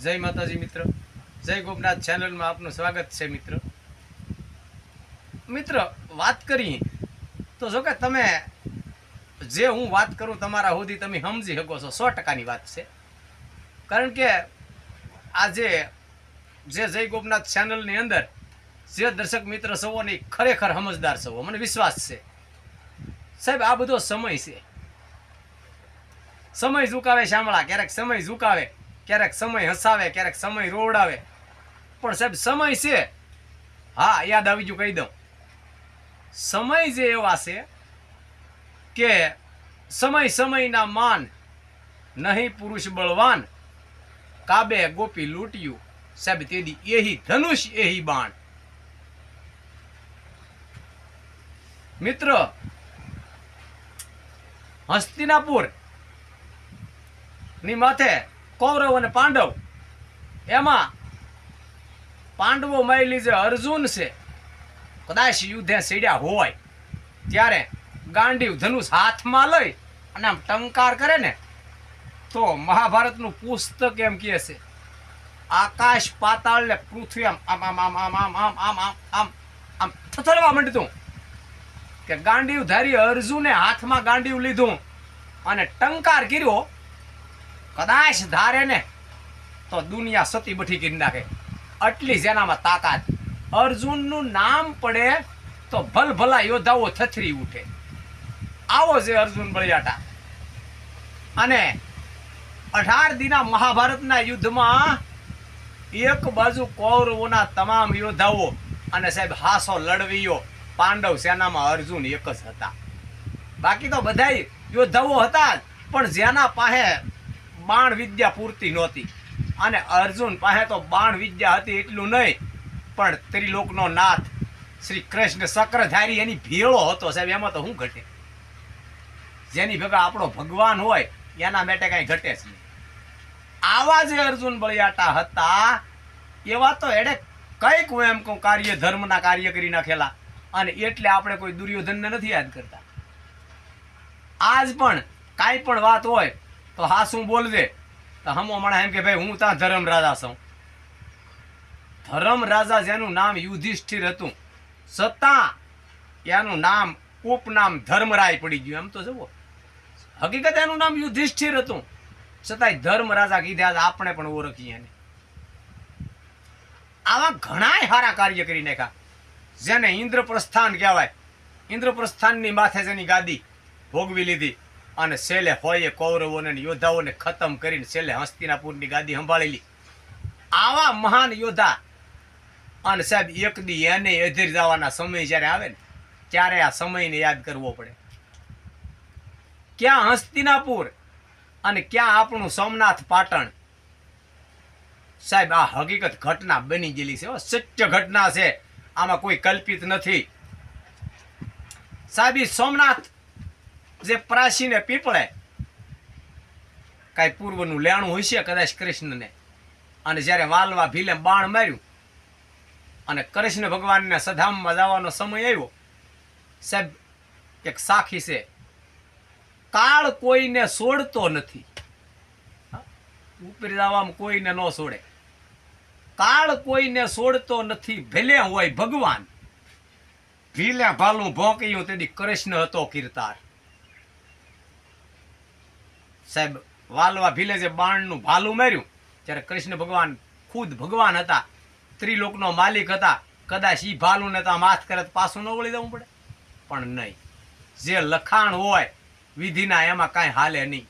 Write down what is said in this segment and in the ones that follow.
જય માતાજી મિત્ર. જય ગોપનાથ ચેનલમાં આપનું સ્વાગત છે મિત્ર. મિત્ર, વાત કરીએ. તો જો કે તમે જે હું વાત કરું તમારા સુધી તમે સમજી શકો છો, સો ટકાની વાત છે. કારણ કે આજે જે જય ગોપનાથ ચેનલની અંદર જે દર્શક મિત્ર સવો ને ખરેખર સમજદાર સૌ મને વિશ્વાસ છે. સાહેબ, આ બધો સમય છે. સમય ઝુકાવે શામળા, ક્યારેક સમય ઝુકાવે ક્યારેક સમય હસાવે, ક્યારેક સમય રોવડાવે. પણ સાહેબ, સમય છે. હા, યાદ આવી ગયું, કહી દઉં. સમય જે એવા છે કે સમય સમયના માન, નહીં પુરુષ બળવાન. કાબે ગોપી લૂંટ્યું. સાહેબ તેદી એહી ધનુષ, એહી બાણ. મિત્ર, હસ્તિનાપુરની માથે કૌરવ અને પાંડવ એમાં પાંડવો માયલી જે અર્જુન છે કદાચ યુદ્ધે સીડ્યા હોય ત્યારે ગાંડીવ ધનુષ હાથમાં લઈ અને આમ ટંકાર કરે ને તો મહાભારતનું પુસ્તક એમ કહે છે આકાશ પાતાળ ને પૃથ્વી આમ આમ આમ આમ આમ આમ આમ આમ આમ આમ આમ થથડવા માંડતું કે ગાંડીવ ધારી અર્જુને હાથમાં ગાંડીવ લીધું અને ટંકાર કર્યો કદાચ ધારે ને તો દુનિયા સતી બઠી કરી નાખે. આટલી જેનામાં તાકાત. અર્જુનનું નામ પડે તો ભલભલા યોદ્ધાઓ થથરી ઉઠે. આવો છે અર્જુન બળિયાટા. અને અઢાર દિના મહાભારતના યુદ્ધમાં એક બાજુ કૌરવોના તમામ યોદ્ધાઓ અને સાહેબ હાસો લડવીઓ પાંડવ સેનામાં અર્જુન એક જ હતા. બાકી તો બધા યોદ્ધાઓ હતા પણ જેના પાસે બાણ વિદ્યા પૂરતી નહોતી. અને અર્જુન પાસે તો બાણ વિદ્યા હતી એટલું નહીં, પણ ત્રિલોકનો નાથ શ્રી કૃષ્ણ શક્રધારી એની ભેળો હતો સાહેબ, એમાં તો શું ઘટે? જેની ભેગા આપણો ભગવાન હોય, એના માટે કાંઈ ઘટે જ નહીં. આવા જે અર્જુન બળિયાટા હતા, એવા તો એડે કંઈક હું એમ કહું, કાર્ય ધર્મના કાર્ય કરી નાખેલા, અને એટલે આપણે કોઈ દુર્યોધનને નથી યાદ કરતા. આજ પણ કાંઈ પણ વાત હોય તો હા, શું બોલજે? તો હમો મણા એમ કે, ભાઈ, હું ત્યાં ધર્મ રાજા છું. ધર્મ રાજા જેનું નામ યુધિષ્ઠિર હતું. છતાં એનું નામ ઉપનામ ધર્મરાય પડી ગયું. એમ તો જુઓ. હકીકત એનું નામ યુધિષ્ઠિર હતું. છતાંય ધર્મ રાજા કીધા આપણે પણ ઓળખીએ એને આવા ઘણાય સારા કાર્ય કરી નાખ્યા. જેને ઇન્દ્રપ્રસ્થાન કહેવાય. ઇન્દ્રપ્રસ્થાનની માથે જેની ગાદી ભોગવી લીધી. અને છેલ્લે હોય કૌરવોને યોદ્ધાઓને ખતમ કરીને છેલ્લે હસ્તિનાપુરની ગાદી સંભાળેલી. આવા મહાન યોદ્ધા. અને સાહેબ, એક દી એને અધીર જવાના સમય જ્યારે આવે ને, ત્યારે આ સમયને યાદ કરવો પડે. ક્યાં હસ્તિનાપુર અને ક્યાં આપણું સોમનાથ પાટણ? સાહેબ, આ હકીકત ઘટના બની ગયેલી છે સત્ય ઘટના છે. આમાં કોઈ કલ્પિત નથી. સાહેબ સોમનાથ જે પ્રાચીને પીપળે કાંઈ પૂર્વનું લેણું હશે કદાચ કૃષ્ણને. અને જ્યારે વાલવા ભીલે બાણ માર્યું અને કૃષ્ણ ભગવાનને સધામમાં જવાનો સમય આવ્યો, સાહેબ, એક સાખી છે. કાળ કોઈને છોડતો નથી. ઉપરી જવામાં કોઈને ન છોડે કાળ કોઈને છોડતો નથી, ભલે હોય ભગવાન. ભીલે ભાલું ભોંક્યું, તેથી કૃષ્ણ હતો કીર્તાર. સાહેબ, વાલવા ભીલે જે બાણનું ભાલું માર્યું. ત્યારે કૃષ્ણ ભગવાન ખુદ ભગવાન હતા, ત્રિલોકનો માલિક હતા, કદાચ એ ભાલું ને તો આમ હાથ કરે પાછું ન વળી દેવું પડે. પણ નહીં. જે લખાણ હોય, વિધિના એમાં કાંઈ હાલે નહીં.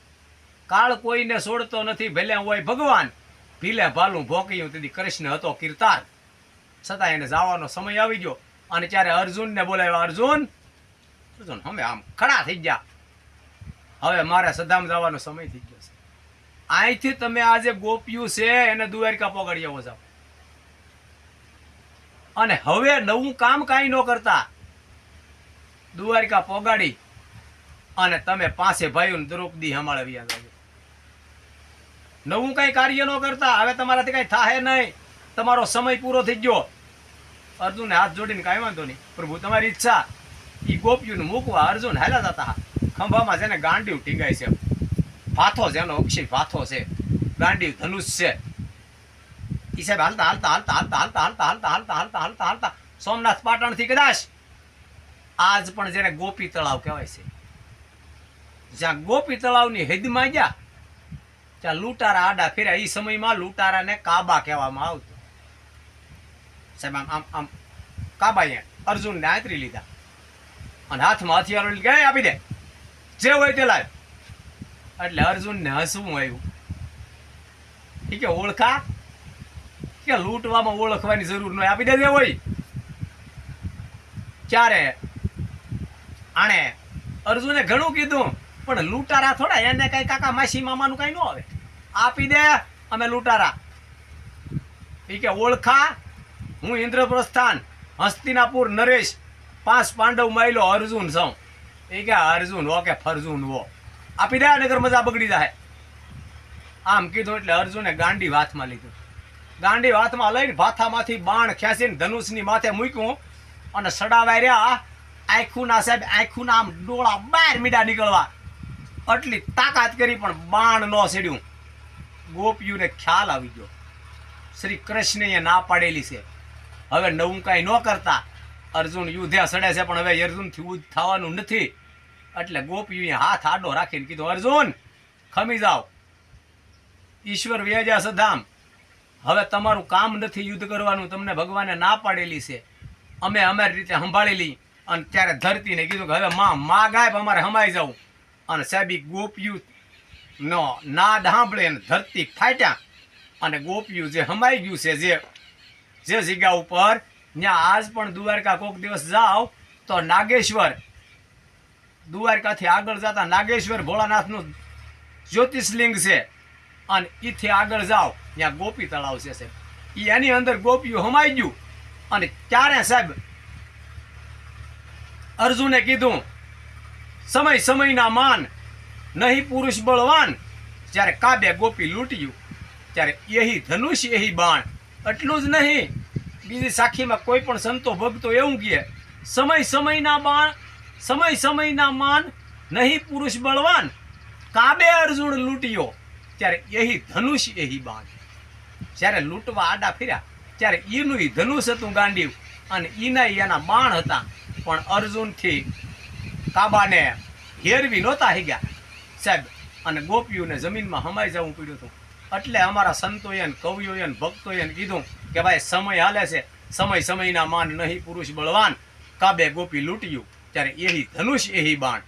કાળ કોઈને છોડતો નથી, ભલે હોય ભગવાન. ભીલે ભાલું ભોંક્યું, તેથી કૃષ્ણ હતો કીર્તાર. છતાં એને જવાનો સમય આવી ગયો. અને ત્યારે અર્જુનને બોલાવ્યા, અર્જુન અર્જુન, અમે આમ ખડા થઈ ગયા. હવે મારે સદામ જવાનો સમય થઈ ગયો છે. અહીંથી તમે આ જે ગોપિયું છે, એને દ્વારકા પકડી આવો જાઓ અને હવે નવું કામ કાંઈ ન કરતા. દુવારિકા પોગાડી અને તમે પાસે ભાઈઓને દ્રૌપદી હમાળવી આવ્યા નવું કઈ કાર્ય ન કરતા, હવે તમારાથી કઈ થાય નહીં. તમારો સમય પૂરો થઈ ગયો. અર્જુને હાથ જોડીને કાંઈ વાંધો નહીં. પ્રભુ, તમારી ઈચ્છા એ ગોપીઓને મૂકવા અર્જુન હાલ્યા જતા. ખંભામાં છે ને ગાંડીવ ટીંગાય છે ભાથો એનો અક્ષી ભાથો છે ગાંડીવ ધનુષ છે ઈ સાહેબ હાલતા હાલતા હાલતા હાલતા હાલતા હાલતા હાલતા હાલતા હાલતા હાલતા હાલતા સોમનાથ પાટણથી કદાચ આજ પણ જેને ગોપી તળાવ કહેવાય છે જ્યાં ગોપી તળાવની હેદમાં ગયા ત્યાં લૂંટારા આડા ફેર્યા એ સમયમાં લૂંટારાને કાબા કહેવામાં આવતું સાહેબ આમ આમ આમ કાબાએ અર્જુનને આંતરી લીધા અને હાથમાં હથિયારો ગયા આપી દે જે હોય તે લાય. એટલે અર્જુનને હસવું આવ્યું. ઠીક કે ઓળખા? કે લૂંટવામાં ઓળખવાની જરૂર નહીં આપી દેજે હોય ક્યારે? આણે અર્જુને ઘણું કીધું, પણ લૂંટારા થોડા, એને કઈ કાકા માસી મામાનું કઈ ન આવે. આપી દે અમે લૂંટારા. એ કે ઓળખા? હું ઇન્દ્રપ્રસ્થાન, હસ્તિનાપુર નરેશ, પાંચ પાંડવ માયલો અર્જુન છું એ કે અર્જુન હો કે ફરજુન વો આપી દે નગર મજા બગડી જાય આમ કીધું એટલે અર્જુને ગાંડી હાથમાં લીધું. ગાંડી હાથમાં લઈને ભાથામાંથી બાણ ખેંચીને ધનુષની માથે મૂક્યું અને સડાવાય રહ્યા. આખુના સાહેબ, આખુના આમ ડોળા બહાર મીડા નીકળવા. આટલી તાકાત કરી પણ બાણ ન સેડ્યું. ગોપીઓને ખ્યાલ આવી ગયો. શ્રી કૃષ્ણએ ના પાડેલી છે. હવે નવું કાંઈ ન કરતા. અર્જુન યુદ્ધે સડે છે પણ હવે અર્જુનથી ઉજ થવાનું નથી. એટલે ગોપીએ હાથ આડો રાખીને કીધું, અર્જુન, ખમી જાઓ. ઈશ્વર વ્યાજા સધામ હવે તમારું કામ નથી યુદ્ધ કરવાનું, તમને ભગવાને ના પાડેલી છે. અમે અમારી રીતે સંભાળેલી. અને ત્યારે ધરતીને કીધું કે હવે માં મા ગાયબ અમારે હમાઈ જવું અને સાહેબી ગોપિયું નો નાદ સાંભળે અને ધરતી ફાટ્યા. અને ગોપિયું જે હમાઈ ગયું છે, જે જે જગ્યા ઉપર ત્યાં આજ પણ દ્વારકા કોક દિવસ જાઓ, તો નાગેશ્વર દ્વારકાથી આગળ જતા નાગેશ્વર ભોળાનાથનું જ્યોતિષલિંગ છે. અને એથી આગળ જાઓ, ત્યાં ગોપી તળાવ છે સાહેબ. એની અંદર ગોપીઓ હમાઈ ગયું. અને ત્યારે સાહેબ અર્જુને કીધું, સમય સમયના માન, નહીં પુરુષ બળવાન. જ્યારે કાબે ગોપી લૂંટ્યું ત્યારે એહી ધનુષ એહી બાણ. એટલું જ નહીં. બીજી સાખીમાં કોઈ પણ સંતો ભક્તો એવું કહે, સમય સમયના બાણ સમય સમયના માન, નહીં પુરુષ બળવાન. કાબે અર્જુન લૂંટ્યો. ત્યારે એહી ધનુષ એહી બાણ જ્યારે લૂંટવા આડા ફર્યા, ત્યારે ઈનું ધનુષ હતું ગાંડીવ અને ઈના એના બાણ હતા. પણ અર્જુનથી કાબાને હેરવી નહોતા હીગ્યા સાહેબ, અને ગોપીઓને જમીનમાં હમાઈ જવું પડ્યું હતું. એટલે અમારા સંતોએ કવિઓએ ભક્તોએ કીધું કે ભાઈ, સમય હાલે છે. સમય સમયના માન, નહીં પુરુષ બળવાન. કાબે ગોપી લૂંટ્યું. ત્યારે એહી ધનુષ, એહી બાણ.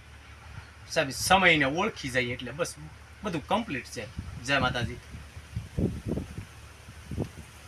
સાહેબ, સમયને ઓળખી જાય એટલે બસ બધું કમ્પ્લીટ છે. જય માતાજી.